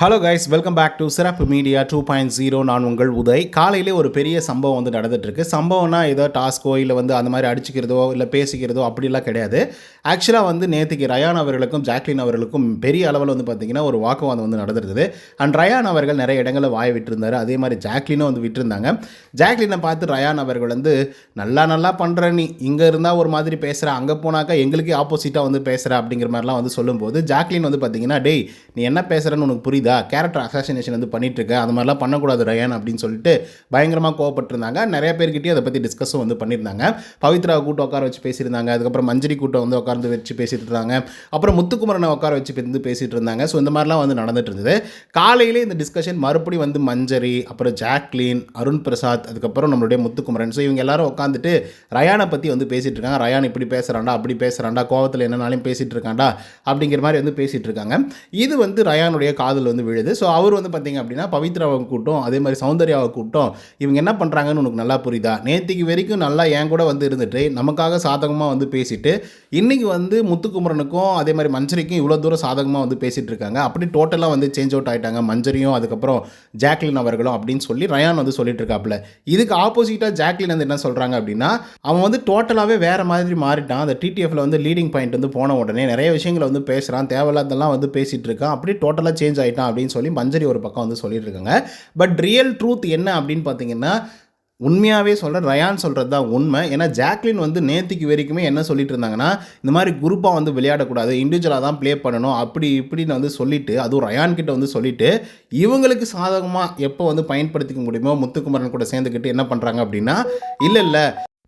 Hello guys welcome back to சிறப்பு media two point zero நான் உங்கள் உதய். காலையிலே ஒரு பெரிய சம்பவம் வந்து நடந்துகிட்ருக்கு சம்பவம்னா ஏதோ டாஸ்கோ இல்லை வந்து அந்த மாதிரி அடிச்சுக்கிறதோ இல்லை பேசிக்கிறதோ அப்படிலாம் கிடையாது. ஆக்சுவலாக வந்து நேற்றுக்கு ரயான் அவர்களுக்கும் ஜாக்லின் அவர்களுக்கும் பெரிய அளவில் வந்து பார்த்தீங்கன்னா ஒரு வாக்குவாதம் வந்து நடந்துருந்தது. அண்ட் ரயான் அவர்கள் நிறைய இடங்களில் வாய விட்டுருந்தார். அதே மாதிரி ஜாக்லினும் வந்து விட்டுருந்தாங்க. ஜாக்லினை பார்த்து ரயான் அவர்கள் வந்து நல்லா நல்லா பண்ணுற நீ. இங்கே இருந்தால் ஒரு மாதிரி பேசுகிற அங்கே போனாக்கா எங்களுக்கே ஆப்போசிட்டாக வந்து பேசுகிற அப்படிங்கிற மாதிரிலாம் வந்து சொல்லும்போது ஜாக்லின் வந்து பார்த்தீங்கன்னா டேய் நீ என்ன பேசுகிறன்னு உனக்கு புரியுது. கேரக்டர் அசாசினேஷன் வந்து பண்ணிட்டு அது மாதிரிலாம் பண்ணக்கூடாது ரயான் அப்படின்னு சொல்லிட்டு பயங்கரமாக கோவப்பட்டிருந்தாங்க. நிறைய பேர்கிட்டயும் அதை பற்றி டிஸ்கஸும் வந்து பண்ணியிருந்தாங்க. பவித்ரா கூட்டம் உட்கார வச்சு பேசியிருந்தாங்க. அதுக்கப்புறம் மஞ்சரி கூட்டம் வந்து உட்கார்ந்து வச்சு பேசிட்டு இருந்தாங்க. அப்புறம் முத்துக்குமரனை உட்கார வச்சு வந்து பேசிகிட்டு இருந்தாங்க. ஸோ இந்த மாதிரிலாம் வந்து நடந்துட்டு இருந்தது. காலையிலே இந்த டிஸ்கஷன் மறுபடியும் வந்து மஞ்சரி அப்புறம் ஜாக்லின் அருண் பிரசாத் அதுக்கப்புறம் நம்மளுடைய முத்துக்குமரன். ஸோ இவங்க எல்லாரும் உட்காந்துட்டு ரயானை பற்றி வந்து பேசிகிட்டு இருக்காங்க. ரயான் இப்படி பேசுகிறாண்டா அப்படி பேசுகிறாண்டா கோவத்தில் என்னனாலையும் பேசிகிட்டு இருக்காண்டா அப்படிங்கிற மாதிரி வந்து பேசிகிட்டு இருக்காங்க. இது வந்து ரயானுடைய காதல் வந்து விழுது. ஸோ அவர் வந்து பார்த்தீங்க அப்படின்னா பவித்ராவை கூட்டம் அதே மாதிரி சௌந்தர்யாவை கூட்டம் இவங்க என்ன பண்ணுறாங்கன்னு உனக்கு நல்லா புரியுதா? நேற்றுக்கு வரைக்கும் நல்லா என் கூட வந்து இருந்துட்டு நமக்காக சாதகமாக வந்து பேசிட்டு இன்றைக்கி வந்து முத்துக்குமரனுக்கும் அதே மாதிரி மஞ்சரிக்கும் இவ்வளோ தூரம் சாதகமாக வந்து பேசிகிட்டு இருக்காங்க. அப்படி டோட்டலாக வந்து சேஞ்ச் அவுட் ஆயிட்டாங்க. மஞ்சரியும் அதுக்கப்புறம் ஜாக்லின் அவர்களும் அப்படின்னு சொல்லி ரயான் வந்து சொல்லிட்டு இருக்காப்புல. இதுக்கு ஆப்போசிட்டாக ஜாக்லின் வந்து என்ன சொல்கிறாங்க அப்படின்னா அவன் வந்து டோட்டலாகவே வேறு மாதிரி மாறிட்டான். அந்த டிடிஎஃப்ல வந்து லீடிங் பாயிண்ட் வந்து போன உடனே நிறைய விஷயங்களை வந்து பேசுகிறான் தேவையில்லாதெல்லாம் வந்து பேசிகிட்டு இருக்கான். அப்படி டோட்டலாக சேஞ்ச் ஆகிட்டான் அப்படின்னு சொல்லி மஞ்சரி ஒரு பக்கம் வந்து சொல்லிட்டு இருக்காங்க பட் ரியல் ட்ரூத் என்ன அப்படின்னு பார்த்தீங்கன்னா உண்மையாகவே சொல்கிறேன் ரயான் சொல்கிறது தான் உண்மை. ஏன்னா ஜாக்லின் வந்து நேத்திக்கு வரைக்குமே என்ன சொல்லிட்டு இருந்தாங்கன்னா இந்த மாதிரி குரூப்பாக வந்து விளையாடக்கூடாது இண்டிவிஜுவலாக தான் ப்ளே பண்ணணும் அப்படி இப்படின்னு வந்து சொல்லிட்டு அதுவும் ரயான் கிட்ட வந்து சொல்லிட்டு இவங்களுக்கு சாதகமாக எப்போ வந்து பயன்படுத்திக்க முடியுமோ முத்துக்குமரன் கூட சேர்ந்துக்கிட்டு என்ன பண்ணுறாங்க அப்படின்னா இல்லை இல்லை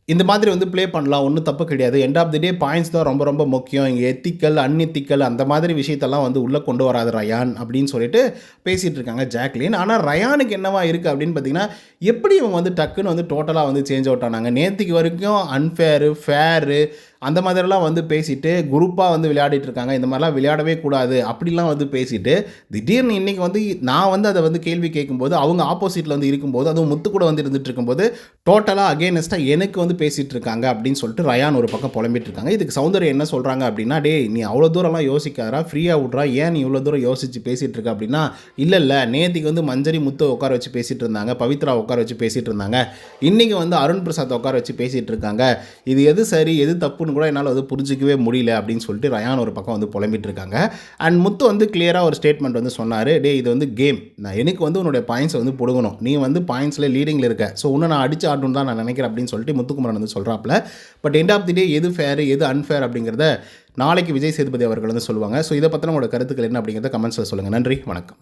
இந்த மாதிரி வந்து ப்ளே பண்ணலாம் ஒன்றும் தப்பு கிடையாது. End of the day points தான் ரொம்ப ரொம்ப முக்கியம். இங்கே எத்திக்கல் அன்எத்திக்கல் அந்த மாதிரி விஷயத்தெல்லாம் வந்து உள்ளே கொண்டு வராது ரயான் அப்படின்னு சொல்லிட்டு பேசிகிட்டு இருக்காங்க ஜாக்லின் ஆனால் ரயானுக்கு என்னவா இருக்குது அப்படின்னு பார்த்தீங்கன்னா எப்படி இவங்க வந்து டக்குன்னு வந்து டோட்டலாக வந்து சேஞ்ச் அவுட் ஆனாங்க? நேற்றுக்கு வரைக்கும் அன்ஃபேரு ஃபேரு அந்த மாதிரிலாம் வந்து பேசிட்டு குரூப்பாக வந்து விளையாடிட்டு இருக்காங்க. இந்த மாதிரிலாம் விளையாடவே கூடாது. அப்படிலாம் வந்து பேசிட்டு திடீர்னு இன்றைக்கி வந்து நான் வந்து அதை வந்து கேள்வி கேட்கும்போது அவங்க ஆப்போசிட்டில் வந்து இருக்கும்போது அதுவும் முத்து கூட வந்து இருந்துட்டு இருக்கும்போது டோட்டலாக அகேனஸ்ட்டாக எனக்கு வந்து பேசிகிட்டு இருக்காங்க அப்படின்னு சொல்லிட்டு ரயான் ஒரு பக்கம் புலம்பிட்டு இருக்காங்க. இதுக்கு சௌந்தர்யம் என்ன சொல்கிறாங்க அப்படின்னா டே நீ அவ்வளோ தூரம்லாம் யோசிக்காரா ஃப்ரீயாக விட்றா. ஏன் நீ இவ்வளோ தூரம் யோசித்து பேசிகிட்டு இருக்க? அப்படின்னா இல்லை இல்லை. நேத்திக்கு வந்து மஞ்சரி முத்து உட்கார வச்சு பேசிகிட்டு இருந்தாங்க. பவித்ரா உட்கார வச்சு பேசிகிட்டு இருந்தாங்க. இன்றைக்கி வந்து அருண் பிரசாத் உட்கார வச்சு பேசிகிட்டு இருக்காங்க. இது எது சரி? எது தப்புன்னு கூட என்னால் வந்து புரிஞ்சிக்கவே முடியல. அப்படின்னு சொல்லிட்டு ரயான் ஒரு பக்கம் வந்து புலம்பிட்டு இருக்காங்க. அண்ட் முத்து வந்து கிளியராக ஒரு ஸ்டேட்மெண்ட் வந்து சொன்னார். டே இது வந்து கேம் நான் எனக்கு வந்து உன்னுடைய பாயிண்ட்ஸை வந்து பிடுங்கணும். நீ வந்து பாயிண்ட்ஸில் லீடிங்கில் இருக்க. ஸோ உன்னை நான் அடிச்சு கார்ட்டூன் தான் நான் நினைக்கிறேன் அப்படின்னு சொல்லிட்டு முத்துக்குமரன் வந்து சொல்கிறாப்புல but end of the day எது ஃபேர் எது அன்ஃபேர் அப்படிங்கிறத நாளைக்கு விஜய் சேதுபதி அவர்கள் வந்து சொல்லுவாங்க. ஸோ இதை பற்றின உங்களோட கருத்துக்கள் என்ன அப்படிங்கிறத கமெண்ட்ஸில் சொல்லுங்கள் நன்றி வணக்கம்.